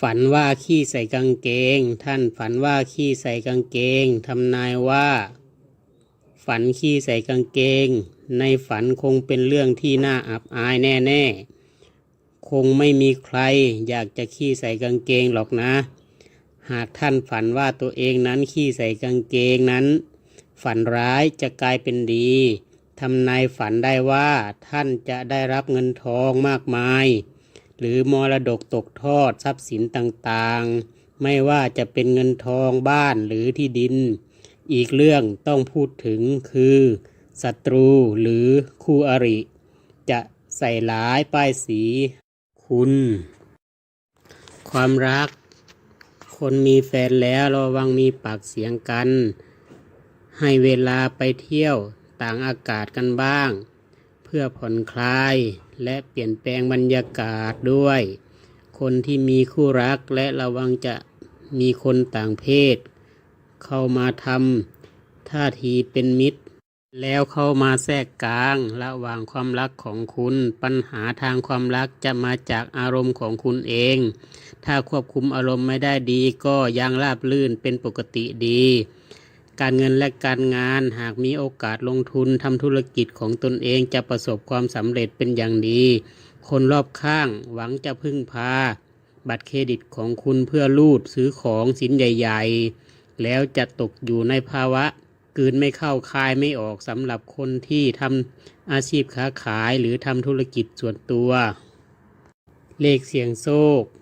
ฝันว่าขี้ใส่กางเกง ท่านฝันว่าขี้ใส่กางเกงทำนายว่า ฝันขี้ใส่กางเกง ในฝันคงเป็นเรื่องที่น่าอับอายแน่ๆ คงไม่มีใครอยากจะขี้ใส่กางเกงหรอกนะ หากท่านฝันว่าตัวเองนั้นขี้ใส่กางเกงนั้น ฝันร้ายจะกลายเป็นดีทำนายฝันได้ว่าท่านจะได้รับเงินทองมากมาย หรือมรดกตกทอดทรัพย์สินต่างๆ ไม่ว่าจะเป็นเงินทองบ้านหรือที่ดิน อีกเรื่องต้องพูดถึงคือศัตรูหรือคู่อริ จะใส่ร้ายป้ายสี คุณ ความรัก คนมีแฟนแล้วระวังมีปากเสียงกัน ให้เวลาไปเที่ยวต่างอากาศกันบ้าง พื่อผ่อนคลายและเปลี่ยนแปลงบรรยากาศด้วย คนที่มีคู่รักและระวังจะมีคนต่างเพศ เข้ามาทำท่าทีเป็นมิตร แล้วเข้ามาแทรกกลางระหว่างความรักของคุณ ปัญหาทางความรักจะมาจากอารมณ์ของคุณเอง ถ้าควบคุมอารมณ์ไม่ได้ดีก็ยังราบลื่นเป็นปกติดี การเงินและการงาน หากมีโอกาสลงทุนทำธุรกิจของตนเองจะประสบความสำเร็จเป็นอย่างดี คนรอบข้างหวังจะพึ่งพา บัตรเครดิตของคุณเพื่อลูดซื้อของสินใหญ่ ๆ แล้วจะตกอยู่ในภาวะกืนไม่เข้าคายไม่ออกสำหรับคนที่ทำอาชีพค้าขายหรือทำธุรกิจส่วนตัว เลขเสียงโชค49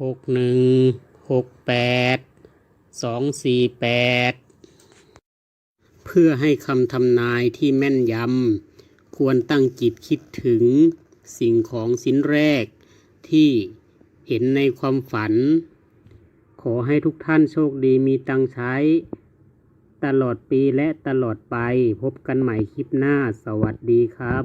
61 68 สองสี่แปดเพื่อให้คำทำนายที่แม่นยำควรตั้งจิตคิดถึงสิ่งของชิ้นแรกที่เห็นในความฝัน ขอให้ทุกท่านโชคดีมีตังใช้ ตลอดปีและตลอดไปพบกันใหม่คลิปหน้าสวัสดีครับ